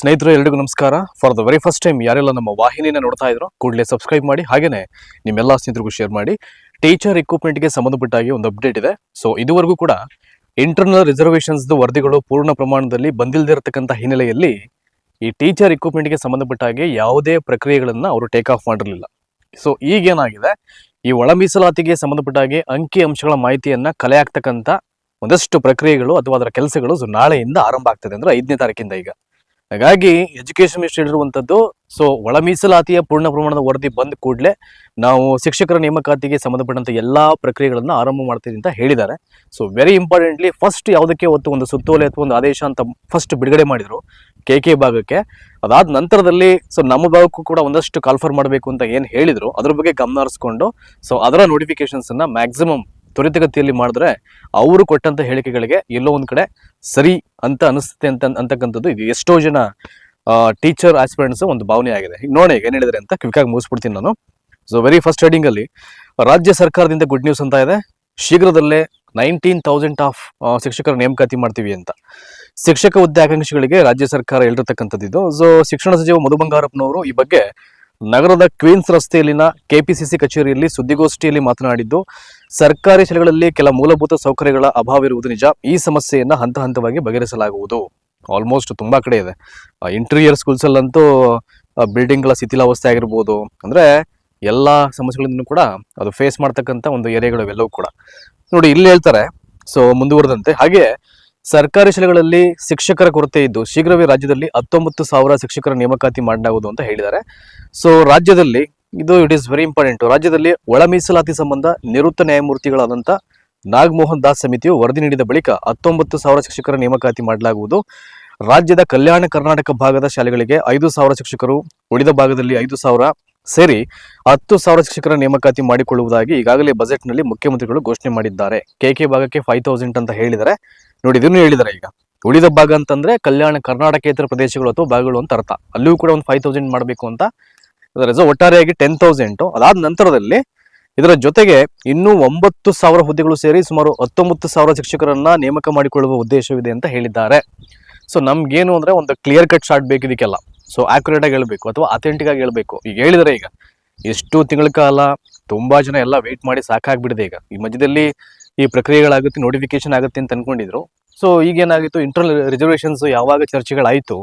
ಸ್ನೇಹಿತರು, ಎಲ್ರಿಗೂ ನಮಸ್ಕಾರ. For the very first time ಯಾರೆಲ್ಲ ನಮ್ಮ ವಾಹಿನಿನ ನೋಡ್ತಾ ಇದ್ರು, ಕೂಡಲೇ ಸಬ್ಸ್ಕ್ರೈಬ್ ಮಾಡಿ, ಹಾಗೇನೆ ನಿಮ್ಮೆಲ್ಲ ಸ್ನೇಹಿತರಿಗೂ ಶೇರ್ ಮಾಡಿ. ಟೀಚರ್ಗೆ ಸಂಬಂಧಪಟ್ಟಾಗಿ ಒಂದು ಅಪ್ಡೇಟ್ ಇದೆ. ಸೊ ಇದುವರೆಗೂ ಕೂಡ ಇಂಟರ್ನಲ್ ರಿಸರ್ವೇಷನ್ಸ್ ವರದಿಗಳು ಪೂರ್ಣ ಪ್ರಮಾಣದಲ್ಲಿ ಬಂದಿಲ್ಲದಿರತಕ್ಕಂಥ ಹಿನ್ನೆಲೆಯಲ್ಲಿ ಈ ಟೀಚರ್ಗೆ ಸಂಬಂಧಪಟ್ಟಾಗಿ ಯಾವುದೇ ಪ್ರಕ್ರಿಯೆಗಳನ್ನ ಅವರು ಟೇಕ್ ಆಫ್ ಮಾಡಿರಲಿಲ್ಲ. ಸೊ ಈಗೇನಾಗಿದೆ? ಈ ಒಳ ಮೀಸಲಾತಿಗೆ ಸಂಬಂಧಪಟ್ಟಾಗಿ ಅಂಕಿ ಅಂಶಗಳ ಮಾಹಿತಿಯನ್ನ ಕಲೆ ಒಂದಷ್ಟು ಪ್ರಕ್ರಿಯೆಗಳು ಅಥವಾ ಅದರ ಕೆಲಸಗಳು ಸೊ ನಾಳೆಯಿಂದ ಆರಂಭ ಆಗ್ತದೆ ಅಂದ್ರೆ ಐದನೇ ತಾರೀಕಿಂದ ಈಗ. ಹಾಗಾಗಿ ಎಜುಕೇಶನ್ ಮಿನಿಸ್ಟರ್ ಹೇಳಿರುವಂತದ್ದು ಸೊ ಒಳ ಮೀಸಲಾತಿಯ ಪೂರ್ಣ ಪ್ರಮಾಣದ ವರದಿ ಬಂದ ಕೂಡಲೇ ನಾವು ಶಿಕ್ಷಕರ ನೇಮಕಾತಿಗೆ ಸಂಬಂಧಪಟ್ಟಂತ ಎಲ್ಲಾ ಪ್ರಕ್ರಿಯೆಗಳನ್ನು ಆರಂಭ ಮಾಡ್ತೀವಿ ಅಂತ ಹೇಳಿದ್ದಾರೆ. ಸೊ ವೆರಿ ಇಂಪಾರ್ಟೆಂಟ್ಲಿ ಫಸ್ಟ್ ಯಾವುದಕ್ಕೆ ಹೊತ್ತು ಒಂದು ಸುತ್ತೋಲೆ ಅಥವಾ ಒಂದು ಆದೇಶ ಅಂತ ಫಸ್ಟ್ ಬಿಡುಗಡೆ ಮಾಡಿದ್ರು, ಕೆ ಕೆ ಭಾಗಕ್ಕೆ. ಅದಾದ ನಂತರದಲ್ಲಿ ಸೊ ನಮ್ಮ ಭಾಗಕ್ಕೂ ಕೂಡ ಒಂದಷ್ಟು ಕಾಲ್ಫರ್ ಮಾಡಬೇಕು ಅಂತ ಏನು ಹೇಳಿದ್ರು, ಅದ್ರ ಬಗ್ಗೆ ಗಮನ ಹರಿಸ್ಕೊಂಡು ಸೊ ಅದರ ನೋಟಿಫಿಕೇಶನ್ಸ್ ಅನ್ನ ಮ್ಯಾಕ್ಸಿಮಮ್ ತ್ವರಿತಗತಿಯಲ್ಲಿ ಮಾಡಿದ್ರೆ ಅವರು ಕೊಟ್ಟಂತ ಹೇಳಿಕೆಗಳಿಗೆ ಎಲ್ಲೋ ಒಂದ್ ಕಡೆ ಸರಿ ಅಂತ ಅನಿಸುತ್ತೆ ಅಂತ ಅಂತಕ್ಕಂಥದ್ದು ಇದು. ಎಷ್ಟೋ ಜನ ಟೀಚರ್ ಆಸ್ಪಿರೆಂಟ್ಸ್ ಒಂದು ಭಾವನೆ ಆಗಿದೆ. ಈಗ ನೋಡಿ ಏನ್ ಹೇಳಿದ್ರೆ ಅಂತ ಕ್ವಿಕ್ ಆಗಿ ಮುಗಿಸ್ಬಿಡ್ತೀನಿ ನಾನು. ಸೊ ವೆರಿ ಫಸ್ಟ್ ಹೆಡಿಂಗ್ ಅಲ್ಲಿ ರಾಜ್ಯ ಸರ್ಕಾರದಿಂದ ಗುಡ್ ನ್ಯೂಸ್ ಅಂತ ಇದೆ. ಶೀಘ್ರದಲ್ಲೇ ನೈನ್ಟೀನ್ ತೌಸಂಡ್ ಆಫ್ ಶಿಕ್ಷಕರ ನೇಮಕಾತಿ ಮಾಡ್ತೀವಿ ಅಂತ. ಶಿಕ್ಷಕ ಹುದ್ದೆ ಆಕಾಂಕ್ಷಿಗಳಿಗೆ ರಾಜ್ಯ ಸರ್ಕಾರ ಹೇಳಿರ್ತಕ್ಕಂಥದ್ದು ಸೊ ಶಿಕ್ಷಣ ಸಚಿವ ಮಧು ಬಂಗಾರಪ್ಪನವರು ಈ ಬಗ್ಗೆ ನಗರದ ಕ್ವೀನ್ಸ್ ರಸ್ತೆಯಲ್ಲಿನ ಕೆಪಿಸಿಸಿ ಕಚೇರಿಯಲ್ಲಿ ಸುದ್ದಿಗೋಷ್ಠಿಯಲ್ಲಿ ಮಾತನಾಡಿದ್ದು, ಸರ್ಕಾರಿ ಶಾಲೆಗಳಲ್ಲಿ ಕೆಲ ಮೂಲಭೂತ ಸೌಕರ್ಯಗಳ ಅಭಾವ ಇರುವುದು ನಿಜ. ಈ ಸಮಸ್ಯೆಯನ್ನ ಹಂತ ಹಂತವಾಗಿ ಬಗೆಹರಿಸಲಾಗುವುದು. ಆಲ್ಮೋಸ್ಟ್ ತುಂಬಾ ಕಡೆ ಇದೆ. ಇಂಟೀರಿಯರ್ ಸ್ಕೂಲ್ಸ್ ಅಲ್ಲಂತೂ ಬಿಲ್ಡಿಂಗ್ಗಳ ಶಿಥಿಲಾವಸ್ಥೆ ಆಗಿರ್ಬೋದು. ಅಂದ್ರೆ ಎಲ್ಲಾ ಸಮಸ್ಯೆಗಳನ್ನು ಕೂಡ ಅದು ಫೇಸ್ ಮಾಡ್ತಕ್ಕಂಥ ಒಂದು ಏರಿಯಾಗಳು ಎಲ್ಲವೂ ಕೂಡ. ನೋಡಿ, ಇಲ್ಲಿ ಹೇಳ್ತಾರೆ ಸೊ ಮುಂದುವರೆದಂತೆ. ಹಾಗೆ ಸರ್ಕಾರಿ ಶಾಲೆಗಳಲ್ಲಿ ಶಿಕ್ಷಕರ ಕೊರತೆ ಇದ್ದು ಶೀಘ್ರವೇ ರಾಜ್ಯದಲ್ಲಿ ಹತ್ತೊಂಬತ್ತು ಸಾವಿರ ಶಿಕ್ಷಕರ ನೇಮಕಾತಿ ಮಾಡಲಾಗುವುದು ಅಂತ ಹೇಳಿದ್ದಾರೆ. ಸೊ ರಾಜ್ಯದಲ್ಲಿ ಇದು ಇಟ್ ಈಸ್ ವೆರಿ ಇಂಪಾರ್ಟೆಂಟ್ ರಾಜ್ಯದಲ್ಲಿ ಒಳ ಮೀಸಲಾತಿ ಸಂಬಂಧ ನಿವೃತ್ತ ನ್ಯಾಯಮೂರ್ತಿಗಳಾದಂಥ ನಾಗಮೋಹನ್ ದಾಸ್ ಸಮಿತಿಯು ವರದಿ ನೀಡಿದ ಬಳಿಕ ಹತ್ತೊಂಬತ್ತು ಸಾವಿರ ಶಿಕ್ಷಕರ ನೇಮಕಾತಿ ಮಾಡಲಾಗುವುದು. ರಾಜ್ಯದ ಕಲ್ಯಾಣ ಕರ್ನಾಟಕ ಭಾಗದ ಶಾಲೆಗಳಿಗೆ ಐದು ಸಾವಿರ ಶಿಕ್ಷಕರು, ಉಳಿದ ಭಾಗದಲ್ಲಿ ಐದು ಸಾವಿರ ಸೇರಿ ಹತ್ತು ಸಾವಿರ ಶಿಕ್ಷಕರ ನೇಮಕಾತಿ ಮಾಡಿಕೊಳ್ಳುವುದಾಗಿ ಈಗಾಗಲೇ ಬಜೆಟ್ನಲ್ಲಿ ಮುಖ್ಯಮಂತ್ರಿಗಳು ಘೋಷಣೆ ಮಾಡಿದ್ದಾರೆ. ಕೆಕೆ ಭಾಗಕ್ಕೆ ಫೈವ್ ತೌಸಂಡ್ ಅಂತ ಹೇಳಿದರೆ ನೋಡಿ ಇದನ್ನು ಹೇಳಿದ್ದಾರೆ ಈಗ. ಉಳಿದ ಭಾಗ ಅಂತಂದ್ರೆ ಕಲ್ಯಾಣ ಕರ್ನಾಟಕೇತರ ಪ್ರದೇಶಗಳು ಅಥವಾ ಭಾಗಗಳು ಅಂತ ಅರ್ಥ. ಅಲ್ಲಿಯೂ ಕೂಡ ಒಂದು ಫೈವ್ ತೌಸಂಡ್ ಮಾಡಬೇಕು ಅಂತ. ಅದರ ಒಟ್ಟಾರೆಯಾಗಿ ಟೆನ್ ತೌಸಂಡ್ ಅದಾದ ನಂತರದಲ್ಲಿ ಇದರ ಜೊತೆಗೆ ಇನ್ನೂ ಒಂಬತ್ತು ಸಾವಿರ ಹುದ್ದೆಗಳು ಸೇರಿ ಸುಮಾರು ಹತ್ತೊಂಬತ್ತು ಸಾವಿರ ಶಿಕ್ಷಕರನ್ನ ನೇಮಕ ಮಾಡಿಕೊಳ್ಳುವ ಉದ್ದೇಶವಿದೆ ಅಂತ ಹೇಳಿದ್ದಾರೆ. ಸೊ ನಮ್ಗೇನು ಅಂದ್ರೆ ಒಂದು ಕ್ಲಿಯರ್ ಕಟ್ ಶಾರ್ಟ್ ಬೇಕು ಇದಕ್ಕೆಲ್ಲ. ಸೊ ಆಕ್ಯುರೇಟ್ ಆಗಿ ಹೇಳ್ಬೇಕು ಅಥವಾ ಅಥೆಂಟಿಕ್ ಆಗಿ ಹೇಳ್ಬೇಕು. ಈಗ ಹೇಳಿದರೆ ಈಗ, ಎಷ್ಟು ತಿಂಗಳ ಕಾಲ ತುಂಬಾ ಜನ ಎಲ್ಲ ವೇಟ್ ಮಾಡಿ ಸಾಕಾಗ್ಬಿಡಿದೆ ಈಗ. ಈ ಮಧ್ಯದಲ್ಲಿ ಈ ಪ್ರಕ್ರಿಯೆಗಳಾಗುತ್ತೆ ನೋಟಿಫಿಕೇಶನ್ ಆಗುತ್ತೆ ಅಂತ ಅನ್ಕೊಂಡಿದ್ರು. ಸೊ ಈಗೇನಾಗಿತ್ತು ಇಂಟರ್ನಲ್ ರಿಸರ್ವೇಷನ್ಸ್ ಯಾವಾಗ ಚರ್ಚೆಗಳಾಯಿತು,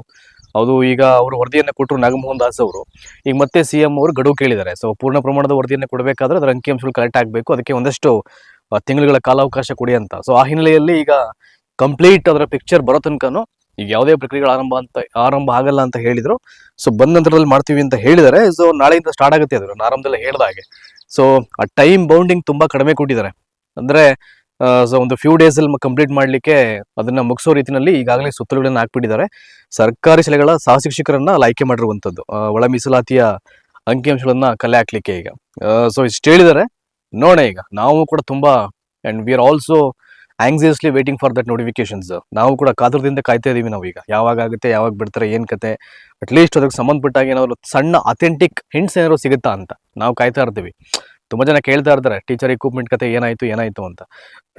ಅದು ಈಗ ಅವರು ವರದಿಯನ್ನು ಕೊಟ್ಟರು ನಾಗಮೋಹನ್ ದಾಸ್ ಅವರು. ಈಗ ಮತ್ತೆ ಸಿ ಎಂ ಅವರು ಗಡುವು ಕೇಳಿದ್ದಾರೆ. ಸೊ ಪೂರ್ಣ ಪ್ರಮಾಣದ ವರದಿಯನ್ನು ಕೊಡಬೇಕಾದ್ರೆ ಅದರ ಅಂಕಿಅಂಶಗಳು ಕರೆಕ್ಟ್ ಆಗಬೇಕು. ಅದಕ್ಕೆ ಒಂದಷ್ಟು ತಿಂಗಳುಗಳ ಕಾಲಾವಕಾಶ ಕೊಡಿ ಅಂತ. ಸೊ ಆ ಹಿನ್ನೆಲೆಯಲ್ಲಿ ಈಗ ಕಂಪ್ಲೀಟ್ ಅದರ ಪಿಕ್ಚರ್ ಬರೋ ತನಕನೂ ಈಗ ಯಾವುದೇ ಪ್ರಕ್ರಿಯೆಗಳು ಆರಂಭ ಅಂತ, ಆರಂಭ ಆಗಲ್ಲ ಅಂತ ಹೇಳಿದರು. ಸೊ ಬಂದ ನಂತರದಲ್ಲಿ ಮಾಡ್ತೀವಿ ಅಂತ ಹೇಳಿದ್ದಾರೆ. ಸೊ ನಾಳೆಯಿಂದ ಸ್ಟಾರ್ಟ್ ಆಗುತ್ತೆ ಅದರ ಆರಂಭದಲ್ಲಿ ಹಾಗೆ. ಸೊ ಆ ಟೈಮ್ ಬೌಂಡಿಂಗ್ ತುಂಬ ಕಡಿಮೆ ಕೊಟ್ಟಿದ್ದಾರೆ. ಅಂದ್ರೆ ಸೊ ಒಂದು ಫ್ಯೂ ಡೇಸ್ ಅಲ್ಲಿ ಕಂಪ್ಲೀಟ್ ಮಾಡ್ಲಿಕ್ಕೆ ಅದನ್ನ ಮುಗಿಸೋ ರೀತಿನಲ್ಲಿ ಈಗಾಗಲೇ ಸುತ್ತಲುಗಳನ್ನು ಹಾಕ್ಬಿಟ್ಟಿದ್ದಾರೆ. ಸರ್ಕಾರಿ ಶಾಲೆಗಳ ಸಹ ಶಿಕ್ಷಕರನ್ನ ಅಲ್ಲಿ ಆಯ್ಕೆ ಮಾಡಿರುವಂತದ್ದು ಆ, ಒಳ ಮೀಸಲಾತಿಯ ಅಂಕಿಅಂಶಗಳನ್ನ ಕಲೆ ಹಾಕ್ಲಿಕ್ಕೆ ಈಗ. ಸೊ ಇಷ್ಟು ಹೇಳಿದ್ದಾರೆ. ನೋಡೋಣ ಈಗ. ನಾವು ಕೂಡ ತುಂಬಾ and we are also anxiously waiting for that notifications ನಾವು ಕೂಡ ಕಾತುರದಿಂದ ಕಾಯ್ತಾ ಇದೀವಿ ನಾವು ಈಗ. ಯಾವಾಗ ಆಗುತ್ತೆ ಯಾವಾಗ ಬಿಡ್ತಾರೆ ಏನ್ ಕತೆ? ಅಟ್ಲೀಸ್ಟ್ ಅದಕ್ಕೆ ಸಂಬಂಧಪಟ್ಟಾಗ ಏನಾದ್ರು ಸಣ್ಣ ಅಥೆಂಟಿಕ್ ಹಿಂಟ್ಸ್ ಏನಾದ್ರು ಸಿಗುತ್ತಾ ಅಂತ ನಾವು ಕಾಯ್ತಾ ಇರ್ತೀವಿ. ತುಂಬಾ ಜನ ಕೇಳ್ತಾ ಇರ್ತಾರೆ, ಟೀಚರ್ ಇಕ್ವಿಪ್ಮೆಂಟ್ ಕತೆ ಏನಾಯ್ತು ಏನಾಯ್ತು ಅಂತ.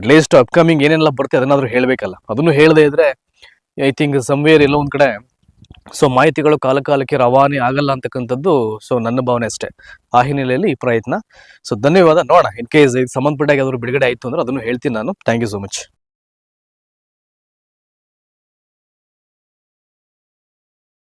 ಅಟ್ಲೀಸ್ಟ್ ಅಪ್ಕಮಿಂಗ್ ಏನೆಲ್ಲ ಬರುತ್ತೆ ಅದನ್ನಾದ್ರೂ ಹೇಳಬೇಕಲ್ಲ. ಅದನ್ನು ಹೇಳದೇ ಇದ್ರೆ ಐ ಥಿಂಕ್ ಸಮ್ವೇರ್ ಎಲ್ಲೋ ಒಂದ್ ಕಡೆ ಸೊ ಮಾಹಿತಿಗಳು ಕಾಲ ಕಾಲಕ್ಕೆ ರವಾನೆ ಆಗಲ್ಲ ಅಂತಕ್ಕಂಥದ್ದು ಸೊ ನನ್ನ ಭಾವನೆ ಅಷ್ಟೇ. ಆ ಹಿನ್ನೆಲೆಯಲ್ಲಿ ಈ ಪ್ರಯತ್ನ. ಸೊ ಧನ್ಯವಾದ. ನೋಡೋಣ ಇನ್ ಕೇಸ್ ಸಂಬಂಧಪಟ್ಟಾಗಿ ಯಾವ್ದಾದ್ರು ಬಿಡುಗಡೆ ಆಯ್ತು ಅಂದ್ರೆ ಅದನ್ನು ಹೇಳ್ತೀನಿ ನಾನು. Thank you so much